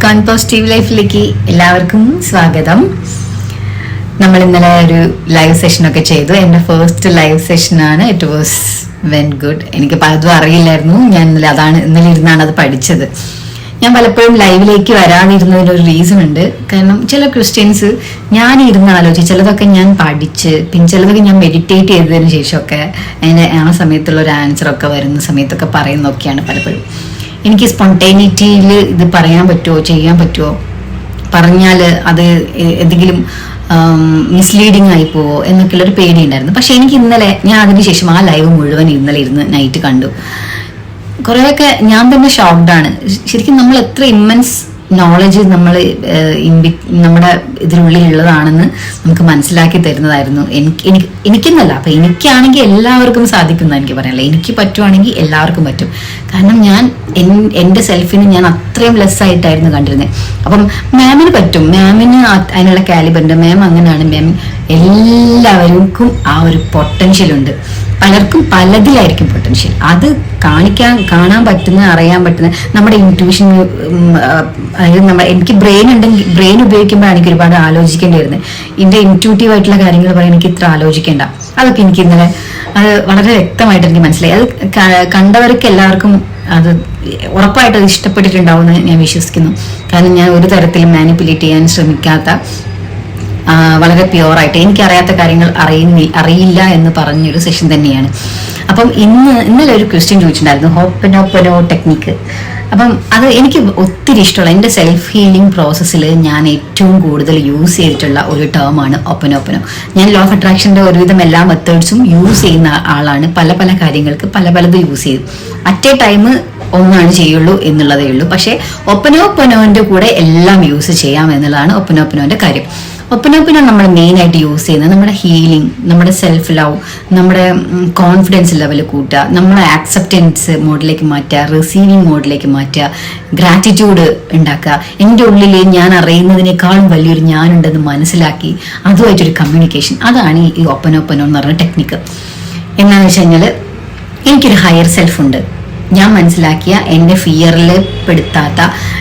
Work on positive ലൈഫിലേക്ക് എല്ലാവർക്കും സ്വാഗതം. നമ്മൾ ഇന്നലെ ഒരു ലൈവ് സെഷൻ ഒക്കെ ചെയ്തു. എന്റെ ഫസ്റ്റ് ലൈവ് സെഷനാണ് ഇറ്റ് വാസ് വെൻ ഗുഡ് എനിക്ക് പലതും അറിയില്ലായിരുന്നു. ഞാൻ ഇന്നലെ അതാണ് ഇന്നലെ ഇരുന്നാണ് അത് പഠിച്ചത്. ഞാൻ പലപ്പോഴും ലൈവിലേക്ക് വരാതിരുന്നതിനൊരു റീസൺ ഉണ്ട്. കാരണം ചില ക്രിസ്ത്യൻസ് ഞാൻ ഇരുന്ന് ആലോചിച്ച് ചിലതൊക്കെ ഞാൻ പഠിച്ച് പിന്നെ ചിലതൊക്കെ ഞാൻ മെഡിറ്റേറ്റ് ചെയ്തതിന് ശേഷമൊക്കെ അതിന് ആ സമയത്തുള്ള ഒരു ആൻസറൊക്കെ വരുന്ന സമയത്തൊക്കെ പറയുന്നൊക്കെയാണ് പലപ്പോഴും. എനിക്ക് സ്പോണ്ടേനിറ്റിയിൽ ഇത് പറയാൻ പറ്റുമോ ചെയ്യാൻ പറ്റുമോ പറഞ്ഞാൽ അത് എന്തെങ്കിലും മിസ്ലീഡിങ് ആയി പോവോ എന്നൊക്കെയുള്ള ഒരു പേടി ഉണ്ടായിരുന്നു പക്ഷെ എനിക്ക് ഇന്നലെ ഞാൻ അതിനുശേഷം ആ ലൈവ് മുഴുവൻ ഇന്നലെ ഇരുന്ന് നൈറ്റ് കണ്ടു. കുറേയൊക്കെ ഞാൻ തന്നെ ഷോക്ക്ഡ് ആണ്. ശരിക്കും നമ്മൾ എത്ര ഇമ്മൻസ് നോളജ് നമ്മൾ നമ്മുടെ ഇതിനുള്ളിൽ ഉള്ളതാണെന്ന് നമുക്ക് മനസ്സിലാക്കി തരുന്നതായിരുന്നു. എനിക്ക് എനിക്ക് എനിക്കെന്നല്ല. അപ്പം എനിക്കാണെങ്കിൽ എല്ലാവർക്കും സാധിക്കുന്ന എനിക്ക് പറയാനില്ല എനിക്ക് പറ്റുവാണെങ്കിൽ എല്ലാവർക്കും പറ്റും. കാരണം ഞാൻ എൻ- എന്റെ സെൽഫിന് ഞാൻ അത്രയും ലെസ്സായിട്ടായിരുന്നു കണ്ടിരുന്നത് അപ്പം മാമിന് പറ്റും. മാമിന് അതിനുള്ള കാലിബറുണ്ട് മാം അങ്ങനെയാണ്. മാം എല്ലാവർക്കും ആ ഒരു പൊട്ടൻഷ്യൽ ഉണ്ട്. പലർക്കും പലതിലായിരിക്കും പൊട്ടൻഷ്യൽ അത് കാണിക്കാൻ കാണാൻ പറ്റുന്ന അറിയാൻ പറ്റുന്ന നമ്മുടെ ഇൻട്യൂഷൻ നമ്മുടെ എനിക്ക് ബ്രെയിൻ ഉണ്ടെങ്കിൽ ബ്രെയിൻ ഉപയോഗിക്കുമ്പോഴാണ് എനിക്ക് ഒരുപാട് ആലോചിക്കേണ്ടി വരുന്നത് ഇതിന്റെ ഇന്റ്യൂട്ടീവ് ആയിട്ടുള്ള കാര്യങ്ങൾ പറയാൻ എനിക്ക് ഇത്ര ആലോചിക്കേണ്ട. അതൊക്കെ എനിക്ക് ഇന്നലെ അത് വളരെ വ്യക്തമായിട്ട് എനിക്ക് മനസ്സിലായി. അത് കണ്ടവർക്ക് എല്ലാവർക്കും അത് ഉറപ്പായിട്ട് അത് ഇഷ്ടപ്പെട്ടിട്ടുണ്ടാവും എന്ന് ഞാൻ വിശ്വസിക്കുന്നു. കാരണം ഞാൻ ഒരു തരത്തിലും മാനിപ്പുലേറ്റ് ചെയ്യാൻ ശ്രമിക്കാത്ത വളരെ പ്യുവറായിട്ട്. എനിക്കറിയാത്ത കാര്യങ്ങൾ അറിയുന്നി അറിയില്ല എന്ന് പറഞ്ഞൊരു സെഷൻ തന്നെയാണ്. അപ്പം ഇന്ന് ഇന്നലെ ഒരു ക്വസ്റ്റ്യൻ ചോദിച്ചിട്ടുണ്ടായിരുന്നു ഹോപ്പനോപ്പനോ ടെക്നിക്ക് അപ്പം അത് എനിക്ക് ഒത്തിരി ഇഷ്ടമുള്ള എന്റെ സെൽഫ് ഹീലിംഗ് പ്രോസസ്സിൽ ഞാൻ ഏറ്റവും കൂടുതൽ യൂസ് ചെയ്തിട്ടുള്ള ഒരു ടേമാണ് ഒപ്പനോപ്പനോ ഞാൻ ലോ ഓഫ് അട്രാക്ഷന്റെ ഒരുവിധം എല്ലാ മെത്തേഡ്സും യൂസ് ചെയ്യുന്ന ആളാണ്. പല പല കാര്യങ്ങൾക്ക് പല പലത് യൂസ് ചെയ്തു അറ്റ് എ ടൈം ഒന്നാണ് ചെയ്യുള്ളൂ എന്നുള്ളതേ ഉള്ളൂ. പക്ഷേ ഒപ്പനോപ്പനോന്റെ കൂടെ എല്ലാം യൂസ് ചെയ്യാം എന്നുള്ളതാണ് ഒപ്പനോപ്പനോന്റെ കാര്യം. ഒപ്പനോപ്പനോ നമ്മൾ മെയിൻ ആയിട്ട് യൂസ് ചെയ്യുന്നത് നമ്മുടെ ഹീലിംഗ് നമ്മുടെ സെൽഫ് ലവ് നമ്മുടെ കോൺഫിഡൻസ് ലെവൽ കൂട്ടുക നമ്മളെ ആക്സെപ്റ്റൻസ് മോഡിലേക്ക് മാറ്റുക റിസീവിങ് മോഡിലേക്ക് മാറ്റുക ഗ്രാറ്റിറ്റ്യൂഡ് ഉണ്ടാക്കുക. എന്റെ ഉള്ളിൽ ഞാൻ അറിയുന്നതിനേക്കാളും വലിയൊരു ഞാനുണ്ടെന്ന് മനസ്സിലാക്കി അതുമായിട്ടൊരു കമ്മ്യൂണിക്കേഷൻ അതാണ് ഈ ഒപ്പനോപ്പനോ എന്ന് പറഞ്ഞ ടെക്നിക്ക് എന്നാന്ന് വെച്ച് കഴിഞ്ഞാൽ എനിക്കൊരു ഹയർ സെൽഫ് ഉണ്ട്. ഞാൻ മനസ്സിലാക്കിയ എന്റെ ഫിയറിൽ പെടുത്താത്ത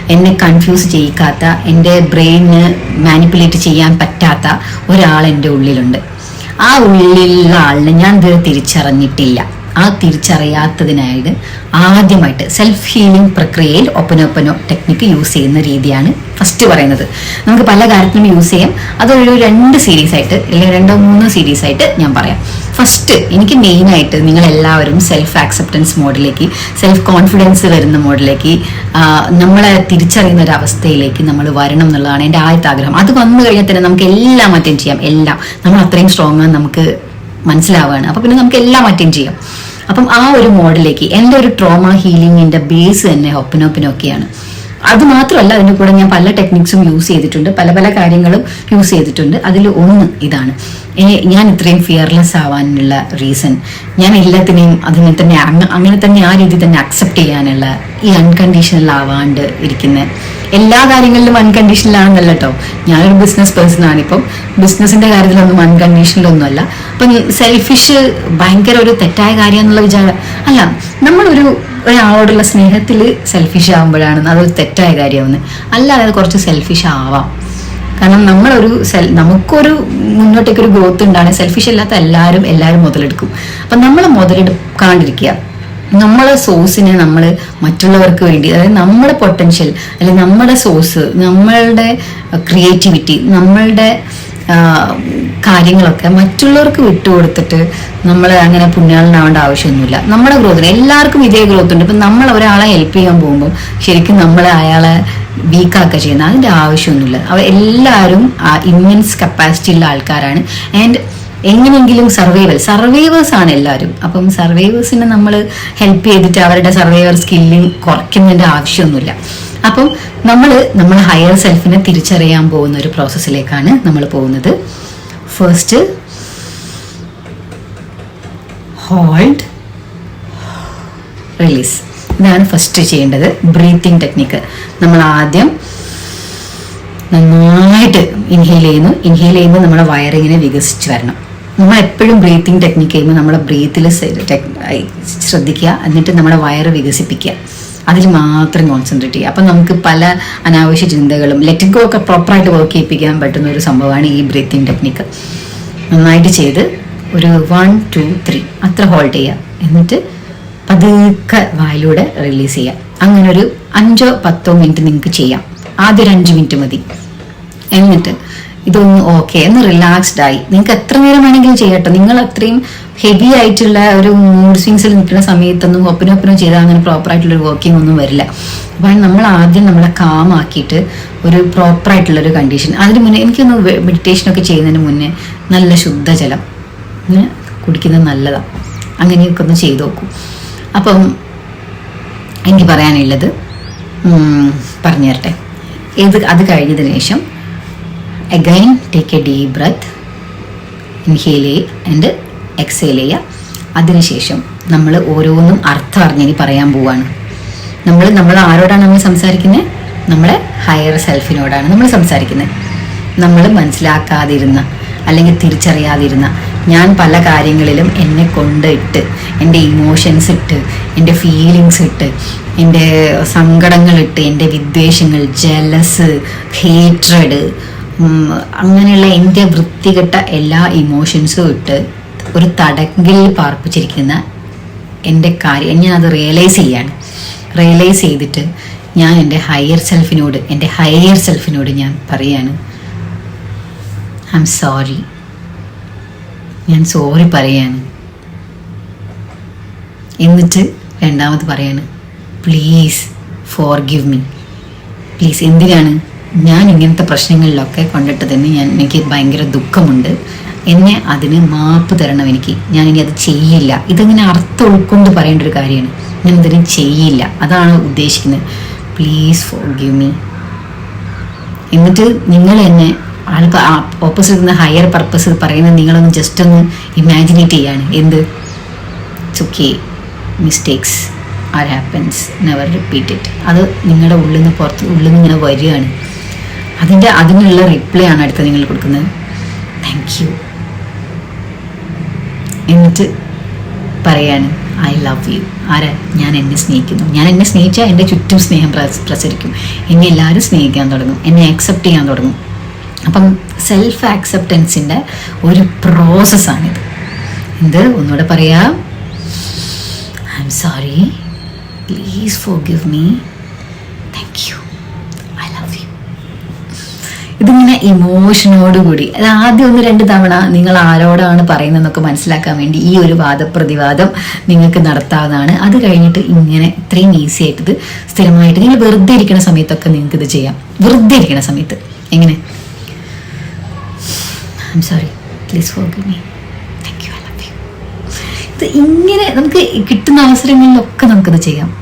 എന്നെ കൺഫ്യൂസ് ചെയ്യിക്കാത്ത എന്റെ ബ്രെയിന് മാനിപ്പുലേറ്റ് ചെയ്യാൻ പറ്റാത്ത ഒരാൾ എന്റെ ഉള്ളിലുണ്ട്. ആ ഉള്ളിലുള്ള ആളിനെ ഞാൻ ഇതുവരെ തിരിച്ചറിഞ്ഞിട്ടില്ല. ആ തിരിച്ചറിയാത്തതിനായിട്ട് ആദ്യമായിട്ട് സെൽഫ് ഹീലിംഗ് പ്രക്രിയയിൽ ഒപ്പനൊപ്പനോ ടെക്നിക്ക് യൂസ് ചെയ്യുന്ന രീതിയാണ് ഫസ്റ്റ് പറയുന്നത്. നമുക്ക് പല കാര്യത്തിനും യൂസ് ചെയ്യാം. അതൊരു രണ്ട് സീരീസ് ആയിട്ട് അല്ലെങ്കിൽ രണ്ടോ മൂന്നോ സീരീസ് ആയിട്ട് ഞാൻ പറയാം. ഫസ്റ്റ് എനിക്ക് നിങ്ങൾ എല്ലാവരും സെൽഫ് ആക്സെപ്റ്റൻസ് മോഡിലേക്ക് സെൽഫ് കോൺഫിഡൻസ് വരുന്ന മോഡിലേക്ക് നമ്മളെ തിരിച്ചറിയുന്ന ഒരു അവസ്ഥയിലേക്ക് നമ്മൾ വരണം എന്നുള്ളതാണ് എന്റെ ആദ്യത്തെ ആഗ്രഹം. അത് വന്നു കഴിഞ്ഞാൽ തന്നെ നമുക്ക് എല്ലാം അറ്റൻഡ് ചെയ്യാം എല്ലാം. നമ്മൾ അത്രയും സ്ട്രോങ് ആണ് നമുക്ക് മനസ്സിലാവുകയാണ് അപ്പോൾ പിന്നെ നമുക്ക് എല്ലാം അറ്റൻഡ് ചെയ്യാം. അപ്പം ആ ഒരു മോഡിലേക്ക് എന്റെ ഒരു ട്രോമ ഹീലിങ്ങിന്റെ ബേസ് തന്നെ ഒപ്പനോപ്പിനൊക്കെയാണ് അത് മാത്രമല്ല അതിന്റെ കൂടെ ഞാൻ പല ടെക്നിക്സും യൂസ് ചെയ്തിട്ടുണ്ട്. പല പല കാര്യങ്ങളും യൂസ് ചെയ്തിട്ടുണ്ട്. അതിൽ ഒന്ന് ഇതാണ്. ഞാൻ ഇത്രയും ഫിയർലെസ് ആവാനുള്ള റീസൺ ഞാൻ എല്ലാത്തിനെയും അതിനെ തന്നെ അങ്ങ- അങ്ങനെ തന്നെ ആ രീതി തന്നെ അക്സെപ്റ്റ് ചെയ്യാനുള്ള ഈ അൺകണ്ടീഷണൽ ആവാണ്ട് ഇരിക്കുന്ന എല്ലാ കാര്യങ്ങളിലും അൺകണ്ടീഷണൽ ആണെന്നല്ല കേട്ടോ ഞാനൊരു ബിസിനസ് പേഴ്സൺ ആണ്. ഇപ്പം ബിസിനസിന്റെ കാര്യത്തിലൊന്നും അൺകണ്ടീഷണൽ അല്ല അപ്പം സെൽഫിഷ് ഭയങ്കര ഒരു തെറ്റായ കാര്യം എന്നുള്ള വിചാരം അല്ല നമ്മളൊരു ഒരാളോടുള്ള സ്നേഹത്തിൽ സെൽഫിഷ് ആകുമ്പോഴാണ് അതൊരു തെറ്റായ കാര്യമാവുന്നത്. അല്ലാതെ കുറച്ച് സെൽഫിഷ് ആവാം. കാരണം നമ്മളൊരു സെൽ നമുക്കൊരു മുന്നോട്ടേക്ക് ഒരു ഗ്രോത്ത് ഉണ്ടാണ് സെൽഫിഷ് അല്ലാത്ത എല്ലാവരും എല്ലാവരും മുതലെടുക്കും. അപ്പം നമ്മൾ മുതലെടുക്കാണ്ടിരിക്കുക. നമ്മളെ സോഴ്സിനെ നമ്മൾ മറ്റുള്ളവർക്ക് വേണ്ടി അതായത് നമ്മുടെ പൊട്ടൻഷ്യൽ അല്ലെങ്കിൽ നമ്മുടെ സോഴ്സ് നമ്മളുടെ ക്രിയേറ്റിവിറ്റി നമ്മളുടെ കാര്യങ്ങളൊക്കെ മറ്റുള്ളവർക്ക് വിട്ടുകൊടുത്തിട്ട് നമ്മൾ അങ്ങനെ പുണ്യാളനാവേണ്ട ആവശ്യമൊന്നുമില്ല. നമ്മുടെ ഗ്രോത്തിന് എല്ലാവർക്കും ഇതേ ഗ്രോത്ത് ഉണ്ട്. ഇപ്പം നമ്മൾ ഒരാളെ ഹെൽപ്പ് ചെയ്യാൻ പോകുമ്പോൾ ശരിക്കും നമ്മൾ അയാളെ വീക്കാക്കുക ചെയ്യുന്നത് അതിന്റെ ആവശ്യമൊന്നുമില്ല. അവർ എല്ലാവരും ഇമ്മൻസ് കപ്പാസിറ്റിയുള്ള ആൾക്കാരാണ്. ആൻഡ് എങ്ങനെയെങ്കിലും സർവൈവൽ സർവൈവേഴ്സ് ആണ് എല്ലാവരും. അപ്പം സർവൈവേഴ്സിനെ നമ്മൾ ഹെൽപ്പ് ചെയ്തിട്ട് അവരുടെ സർവൈവർ സ്കില്ലിങ് കുറയ്ക്കുന്നതിന്റെ ആവശ്യമൊന്നുമില്ല. അപ്പം നമ്മൾ നമ്മൾ ഹയർ സെൽഫിനെ തിരിച്ചറിയാൻ പോകുന്ന ഒരു പ്രോസസ്സിലേക്കാണ് നമ്മൾ പോകുന്നത്. ഫസ്റ്റ് ഹോൾഡ് റിലീസ് ഇതാണ് ഫസ്റ്റ് ചെയ്യേണ്ടത്. ബ്രീത്തിങ് ടെക്നിക്ക് നമ്മൾ ആദ്യം നന്നായിട്ട് ഇൻഹെയിൽ ചെയ്യുന്നു. ഇൻഹെയിൽ ചെയ്യുമ്പോൾ നമ്മുടെ വയറിങ്ങനെ വികസിച്ച് വരണം. നമ്മൾ എപ്പോഴും ബ്രീത്തിങ് ടെക്നിക്ക് ചെയ്യുമ്പോൾ നമ്മുടെ ബ്രീത്തിൽ ശ്രദ്ധിക്കുക. എന്നിട്ട് നമ്മുടെ വയറ് വികസിപ്പിക്കുക. അതിൽ മാത്രം കോൺസെൻട്രേറ്റ് ചെയ്യുക. അപ്പം നമുക്ക് പല അനാവശ്യ ചിന്തകളും ലെറ്റ് ഗോ ഒക്കെ പ്രോപ്പറായിട്ട് വർക്ക് ചെയ്യിപ്പിക്കാൻ പറ്റുന്ന ഒരു സംഭവമാണ് ഈ ബ്രീത്തിങ് ടെക്നിക്ക് നന്നായിട്ട് ചെയ്ത് ഒരു വൺ ടു ത്രീ അത്ര ഹോൾഡ് ചെയ്യുക. എന്നിട്ട് പതുക്കെ വായിലൂടെ റിലീസ് ചെയ്യുക. അങ്ങനെ ഒരു അഞ്ചോ പത്തോ മിനിറ്റ് നിങ്ങൾക്ക് ചെയ്യാം. ആദ്യം ഒരു അഞ്ച് മിനിറ്റ് മതി. എന്നിട്ട് ഇതൊന്ന് ഓക്കെ എന്ന് റിലാക്സ്ഡ് ആയി. നിങ്ങൾക്ക് എത്ര നേരം വേണമെങ്കിലും ചെയ്യട്ടെ. നിങ്ങൾ അത്രയും ഹെവി ആയിട്ടുള്ള ഒരു മൂഡ് സ്വിങ്സിൽ നിൽക്കുന്ന സമയത്തൊന്നും ഒപ്പനും ഒപ്പനും ചെയ്താൽ അങ്ങനെ പ്രോപ്പർ ആയിട്ടുള്ള ഒരു വർക്കിംഗ് ഒന്നും വരില്ല. അപ്പോൾ നമ്മൾ ആദ്യം നമ്മളെ കാം ആക്കിയിട്ട് ഒരു പ്രോപ്പർ ആയിട്ടുള്ള ഒരു കണ്ടീഷൻ അതിന് മുന്നേ എനിക്കൊന്ന് മെഡിറ്റേഷനൊക്കെ ചെയ്യുന്നതിന് മുന്നേ നല്ല ശുദ്ധജലം കുടിക്കുന്നത് നല്ലതാണ് അങ്ങനെയൊക്കെ ഒന്ന് ചെയ്തു നോക്കും. അപ്പം എനിക്ക് പറയാനുള്ളത് പറഞ്ഞു തരട്ടെ ഇത് അത് കഴിഞ്ഞതിന് ശേഷം again take a deep breath inhale ചെയ്യുക ആൻഡ് എക്സേൽ ചെയ്യുക അതിനുശേഷം നമ്മൾ ഓരോന്നും അർത്ഥം അറിഞ്ഞിനി പറയാൻ പോവാണ്. നമ്മൾ നമ്മൾ ആരോടാണ് നമ്മൾ സംസാരിക്കുന്നത് നമ്മളെ ഹയർ സെൽഫിനോടാണ് നമ്മൾ സംസാരിക്കുന്നത് നമ്മൾ മനസ്സിലാക്കാതിരുന്ന അല്ലെങ്കിൽ തിരിച്ചറിയാതിരുന്ന ഞാൻ പല കാര്യങ്ങളിലും എന്നെ കൊണ്ടിട്ട് എന്റെ ഇമോഷൻസ് ഇട്ട് എന്റെ ഫീലിങ്സ് ഇട്ട് എന്റെ സങ്കടങ്ങളിട്ട് എന്റെ വിദ്വേഷങ്ങൾ ജലസ് ഹേറ്റ്രഡ് അങ്ങനെയുള്ള എന്റെ വൃത്തികെട്ട എല്ലാ ഇമോഷൻസും ഇട്ട് ഒരു തടങ്കിൽ പാർപ്പിച്ചിരിക്കുന്ന എന്റെ കാര്യം. ഞാൻ അത് റിയലൈസ് ചെയ്യാണ്. റിയലൈസ് ചെയ്തിട്ട് ഞാൻ എന്റെ ഹയർ സെൽഫിനോട് എന്റെ ഹയർ സെൽഫിനോട് ഞാൻ പറയാണ് ഐ എം സോറി ഞാൻ സോറി പറയാണ്. എന്നിട്ട് രണ്ടാമത് പറയാണ് please forgive me please എന്തിനാണ് ഞാൻ ഇങ്ങനത്തെ പ്രശ്നങ്ങളിലൊക്കെ കൊണ്ടിട്ടതിന് ഞാൻ എനിക്ക് ഭയങ്കര ദുഃഖമുണ്ട്. എന്നെ അതിന് മാപ്പ് തരണം എനിക്ക്. ഞാൻ ഇനി അത് ചെയ്യില്ല. ഇതങ്ങനെ അർത്ഥം ഉൾക്കൊണ്ട് പറയേണ്ട ഒരു കാര്യമാണ്. ഞാൻ ഇതിന് ചെയ്യില്ല. അതാണ് ഉദ്ദേശിക്കുന്നത്. പ്ലീസ് ഫോർ ഗിവ് മീ എന്നിട്ട് നിങ്ങൾ എന്നെ ആൾക്ക് ഓപ്പോസിറ്റ് നിന്ന് ഹയർ പർപ്പസ് പറയുന്നത് നിങ്ങളൊന്ന് ജസ്റ്റ് ഒന്ന് ഇമാജിനേറ്റ് ചെയ്യാണ്. എന്ത്? ചുക്കി mistakes are happens never repeat അത് നിങ്ങളുടെ ഉള്ളിൽ നിന്ന് പുറത്ത് ഉള്ളിൽ നിന്ന് ഇങ്ങനെ വരികയാണ്. അതിന്റെ അതിനുള്ള റിപ്ലൈ ആണ് അടുത്ത നിങ്ങൾ കൊടുക്കുന്നത്. താങ്ക് യു എന്നിട്ട് പറയാനും ഐ ലവ് യു ആരാ? ഞാൻ എന്നെ സ്നേഹിക്കുന്നു. ഞാൻ എന്നെ സ്നേഹിച്ചാൽ എന്റെ ചുറ്റും സ്നേഹം പ്രസ- പ്രസരിക്കും. എന്നെ എല്ലാവരും സ്നേഹിക്കാൻ തുടങ്ങും. എന്നെ അക്സെപ്റ്റ് ചെയ്യാൻ തുടങ്ങും. അപ്പം സെൽഫ് ആക്സെപ്റ്റൻസിന്റെ ഒരു പ്രോസസ്സാണിത് എന്ത്? ഒന്നുകൂടെ പറയാം. I am sorry please forgive me ഇതിങ്ങനെ ഇമോഷനോടുകൂടി അത് ആദ്യം ഒന്ന് രണ്ട് തവണ നിങ്ങൾ ആരോടാണ് പറയുന്നതെന്നൊക്കെ മനസ്സിലാക്കാൻ വേണ്ടി ഈ ഒരു വാദപ്രതിവാദം നിങ്ങൾക്ക് നടത്താവുന്നതാണ്. അത് കഴിഞ്ഞിട്ട് ഇങ്ങനെ ഇത്രയും ഈസി ആയിട്ട് സ്ഥിരമായിട്ട് നിങ്ങൾ വെറുതെ ഇരിക്കുന്ന സമയത്തൊക്കെ നിങ്ങൾക്ക് ഇത് ചെയ്യാം. വെറുതെ ഇരിക്കുന്ന സമയത്ത്. എങ്ങനെ? I sorry please I love you ഇത് ഇങ്ങനെ നമുക്ക് കിട്ടുന്ന അവസരങ്ങളിലൊക്കെ നമുക്കിത് ചെയ്യാം.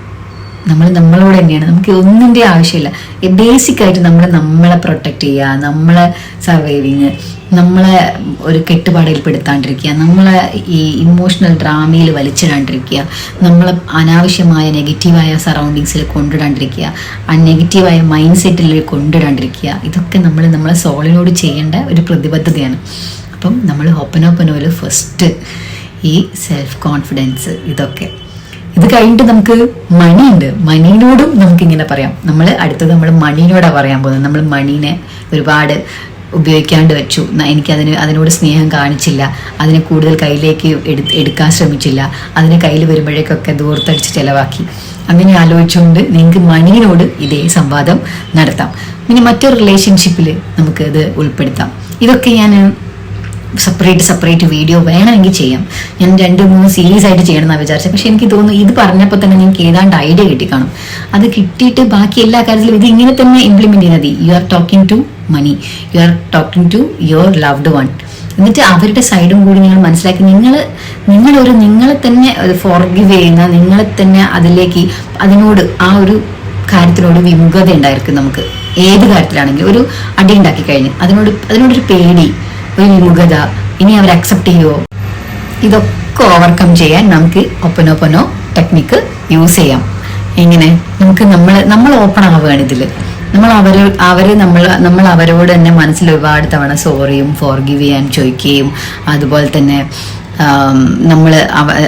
നമ്മൾ നമ്മളോട് തന്നെയാണ്. നമുക്ക് ഒന്നിന്റെ ആവശ്യമില്ല. ബേസിക് ആയിട്ട് നമ്മൾ നമ്മളെ പ്രൊട്ടക്റ്റ് ചെയ്യുക നമ്മളെ സർവൈവിങ് നമ്മളെ ഒരു കെട്ടുപാടിൽപ്പെടുത്താണ്ടിരിക്കുക നമ്മളെ ഈ ഇമോഷണൽ ഡ്രാമയിൽ വലിച്ചിടാണ്ടിരിക്കുക നമ്മളെ അനാവശ്യമായ നെഗറ്റീവായ സറൗണ്ടിങ്സിൽ കൊണ്ടിടാണ്ടിരിക്കുക ആ നെഗറ്റീവായ മൈൻഡ് സെറ്റിൽ കൊണ്ടിടാണ്ടിരിക്കുക. ഇതൊക്കെ നമ്മൾ നമ്മളെ സോളിനോട് ചെയ്യേണ്ട ഒരു പ്രതിബദ്ധതയാണ്. അപ്പം നമ്മൾ ഓപ്പനോപ്പനോയിൽ ഫസ്റ്റ് ഈ സെൽഫ് കോൺഫിഡൻസ് ഇതൊക്കെ. ഇത് കഴിഞ്ഞിട്ട് നമുക്ക് മണിയുണ്ട്. മണിനോടും നമുക്ക് ഇങ്ങനെ പറയാം. നമ്മൾ അടുത്തത് നമ്മൾ മണിനോടാണ് പറയാൻ പോകുന്നത്. നമ്മൾ മണീനെ ഒരുപാട് ഉപയോഗിക്കാണ്ട് വെച്ചു. എനിക്ക് എനിക്കതിന് അതിനോട് സ്നേഹം കാണിച്ചില്ല. അതിനെ കൂടുതൽ കയ്യിലേക്ക് എടു എടുക്കാൻ ശ്രമിച്ചില്ല. അതിനെ കയ്യിൽ വരുമ്പോഴേക്കൊക്കെ ദൂർത്തടിച്ച് ചിലവാക്കി. അങ്ങനെ ആലോചിച്ചുകൊണ്ട് നിങ്ങൾക്ക് മണിയോട് ഇതേ സംവാദം നടത്താം. പിന്നെ മറ്റൊരു റിലേഷൻഷിപ്പിൽ നമുക്ക് ഇത് ഉൾപ്പെടുത്താം. ഇതൊക്കെ ഞാൻ സെപ്പറേറ്റ് സെപ്പറേറ്റ് വീഡിയോ വേണമെങ്കിൽ ചെയ്യാം. ഞാൻ രണ്ട് മൂന്ന് സീരീസ് ആയിട്ട് ചെയ്യണം എന്നാണ് വിചാരിച്ചത്. പക്ഷെ എനിക്ക് തോന്നുന്നു ഇത് പറഞ്ഞപ്പോൾ തന്നെ നിങ്ങൾക്ക് ഏതാണ്ട് ഐഡിയ കിട്ടിക്കാണും. അത് കിട്ടിയിട്ട് ബാക്കി എല്ലാ കാര്യത്തിലും ഇത് ഇങ്ങനെ തന്നെ ഇംപ്ലിമെന്റ് ചെയ്യുന്നത് you are talking to money you are talking to your loved one എന്നിട്ട് അവരുടെ സൈഡും കൂടി നിങ്ങൾ മനസ്സിലാക്കി. നിങ്ങൾ നിങ്ങളൊരു നിങ്ങളെ തന്നെ ഫോർഗിവ് ചെയ്യുന്ന നിങ്ങളെ തന്നെ അതിലേക്ക് അതിനോട് ആ ഒരു കാര്യത്തിനോട് വിമുഖത ഉണ്ടായിരിക്കും നമുക്ക്. ഏത് കാര്യത്തിലാണെങ്കിലും ഒരു അടി ഉണ്ടാക്കി കഴിഞ്ഞ്. അതിനോട് അതിനോടൊരു പേടി. ഒരു വിമുഖത ഇനി അവർ അക്സെപ്റ്റ് ചെയ്യുമോ ഇതൊക്കെ ഓവർകം ചെയ്യാൻ നമുക്ക് ഒപ്പനോപ്പനോ ടെക്നിക്ക് യൂസ് ചെയ്യാം. എങ്ങനെ? നമുക്ക് നമ്മൾ നമ്മൾ ഓപ്പൺ ആവുകയാണ് ഇതിൽ നമ്മൾ അവർ അവർ നമ്മൾ നമ്മൾ അവരോട് തന്നെ മനസ്സിൽ ഒരുപാട് തവണ സോറിയും ഫോർഗിവ് ചെയ്യാൻ ചോദിക്കുകയും അതുപോലെ തന്നെ നമ്മൾ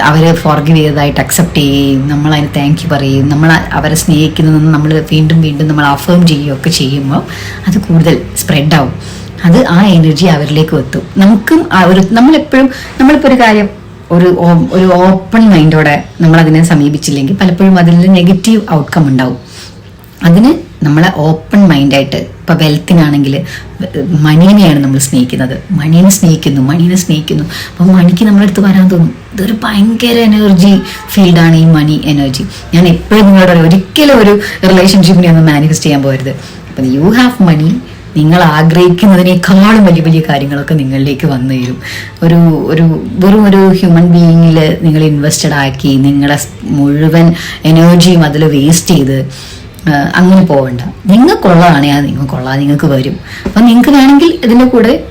അവരെ ഫോർഗീവ് ചെയ്തതായിട്ട് അക്സെപ്റ്റ് ചെയ്യുകയും നമ്മൾ അതിന് താങ്ക് യു പറയും നമ്മൾ അവരെ സ്നേഹിക്കുന്നതെന്ന് നമ്മൾ വീണ്ടും വീണ്ടും നമ്മൾ അഫേം ചെയ്യുകയൊക്കെ ചെയ്യുമ്പോൾ അത് കൂടുതൽ സ്പ്രെഡാവും അത് ആ എനർജി അവരിലേക്ക് എത്തും. നമുക്കും ഒരു നമ്മളെപ്പോഴും നമ്മളിപ്പോൾ ഒരു കാര്യം ഒരു ഒരു ഓപ്പൺ മൈൻഡോടെ നമ്മൾ അതിനെ സമീപിച്ചില്ലെങ്കിൽ പലപ്പോഴും അതിൽ നെഗറ്റീവ് ഔട്ട്കം ഉണ്ടാവും. അതിന് നമ്മളെ ഓപ്പൺ മൈൻഡായിട്ട് ഇപ്പം വെൽത്തിനാണെങ്കിൽ മണീനെയാണ് നമ്മൾ സ്നേഹിക്കുന്നത്. മണീനെ സ്നേഹിക്കുന്നു മണീനെ സ്നേഹിക്കുന്നു. അപ്പോൾ മണിക്ക് നമ്മളെടുത്ത് വരാൻ തോന്നും. ഇതൊരു ഭയങ്കര എനർജി ഫീൽഡാണ് ഈ മണി എനർജി ഞാൻ എപ്പോഴും നിങ്ങളോട് ഒരിക്കലും ഒരു റിലേഷൻഷിപ്പിനെ ഒന്ന് മാനിഫെസ്റ്റ് ചെയ്യാൻ പോരുത് അപ്പം യു ഹാവ് മണി നിങ്ങൾ ആഗ്രഹിക്കുന്നതിനേക്കാളും വലിയ വലിയ കാര്യങ്ങളൊക്കെ നിങ്ങളിലേക്ക് വന്നു തരും ഒരു ഒരു വെറും ഒരു ഹ്യൂമൻ ബീയിങ്ങിൽ നിങ്ങൾ ഇൻവെസ്റ്റഡ് ആക്കി നിങ്ങളെ മുഴുവൻ എനർജിയും അതിൽ വേസ്റ്റ് ചെയ്ത് അങ്ങനെ പോവണ്ട. നിങ്ങൾക്കുള്ളതാണേ അത് നിങ്ങൾക്കുള്ള നിങ്ങൾക്ക് വരും. അപ്പം നിങ്ങൾക്ക് വേണമെങ്കിൽ ഇതിന്റെ കൂടെ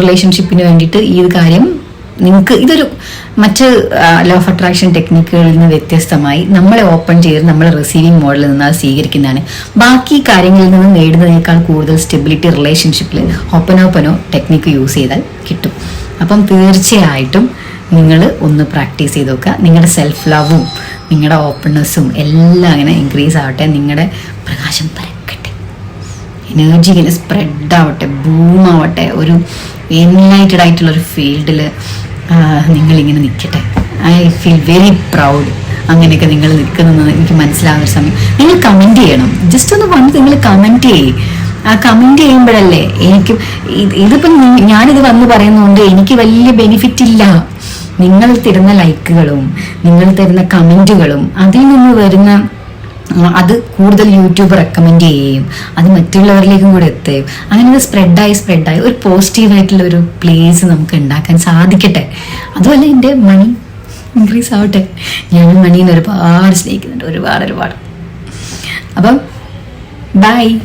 റിലേഷൻഷിപ്പിന് വേണ്ടിയിട്ട് ഈ കാര്യം നിങ്ങൾക്ക് ഇതൊരു മറ്റ് ലോ ഓഫ് അട്രാക്ഷൻ ടെക്നിക്കുകളിൽ നിന്ന് വ്യത്യസ്തമായി നമ്മളെ ഓപ്പൺ ചെയ്ത് നമ്മൾ റിസീവിങ് മോഡലിൽ നിന്ന് അത് സ്വീകരിക്കുന്നതാണ്. ബാക്കി കാര്യങ്ങളിൽ നിന്ന് നേടുന്നതിനേക്കാൾ കൂടുതൽ സ്റ്റെബിലിറ്റി റിലേഷൻഷിപ്പിൽ ഓപ്പനോപ്പനോ ടെക്നിക്ക് യൂസ് ചെയ്താൽ കിട്ടും. അപ്പം തീർച്ചയായിട്ടും നിങ്ങൾ ഒന്ന് പ്രാക്ടീസ് ചെയ്ത് നോക്കുക. നിങ്ങളുടെ സെൽഫ് ലവും നിങ്ങളുടെ ഓപ്പൺനെസ്സും എല്ലാം അങ്ങനെ ഇൻക്രീസ് ആവട്ടെ. നിങ്ങളുടെ പ്രകാശം പരക്കട്ടെ. എനർജി ഇങ്ങനെ സ്പ്രെഡ് ആവട്ടെ ബൂം ആവട്ടെ. ഒരു എൻലൈറ്റഡ് ആയിട്ടുള്ള ഒരു ഫീൽഡിൽ നിങ്ങളിങ്ങനെ നിൽക്കട്ടെ ഐ ഫീൽ വെരി പ്രൗഡ് അങ്ങനെയൊക്കെ നിങ്ങൾ നിൽക്കുന്നത് എനിക്ക് മനസ്സിലാകുന്ന സമയം. നിങ്ങൾ കമന്റ് ചെയ്യണം. ജസ്റ്റ് ഒന്ന് വന്ന് നിങ്ങൾ കമന്റ് ചെയ്യും. ആ കമന്റ് ചെയ്യുമ്പോഴല്ലേ എനിക്ക് ഇത് ഇതിപ്പം ഞാനിത് വന്ന് പറയുന്നതുകൊണ്ട് എനിക്ക് വലിയ ബെനിഫിറ്റ് ഇല്ല. നിങ്ങൾ തരുന്ന ലൈക്കുകളും നിങ്ങൾ തരുന്ന കമന്റുകളും അതിൽ നിന്ന് വരുന്ന അത് കൂടുതൽ യൂട്യൂബ് റെക്കമെൻഡ് ചെയ്യുകയും അത് മറ്റുള്ളവരിലേക്കും കൂടെ എത്തുകയും അങ്ങനെ അത് സ്പ്രെഡായി സ്പ്രെഡായി ഒരു പോസിറ്റീവായിട്ടുള്ള ഒരു പ്ലേസ് നമുക്ക് ഉണ്ടാക്കാൻ സാധിക്കട്ടെ. അതുപോലെ എന്റെ മണി ഇൻക്രീസ് ആവട്ടെ. ഞാൻ മണീനെ ഒരുപാട് സ്നേഹിക്കുന്നുണ്ട്. ഒരുപാട് ഒരുപാട്. അപ്പം ബൈ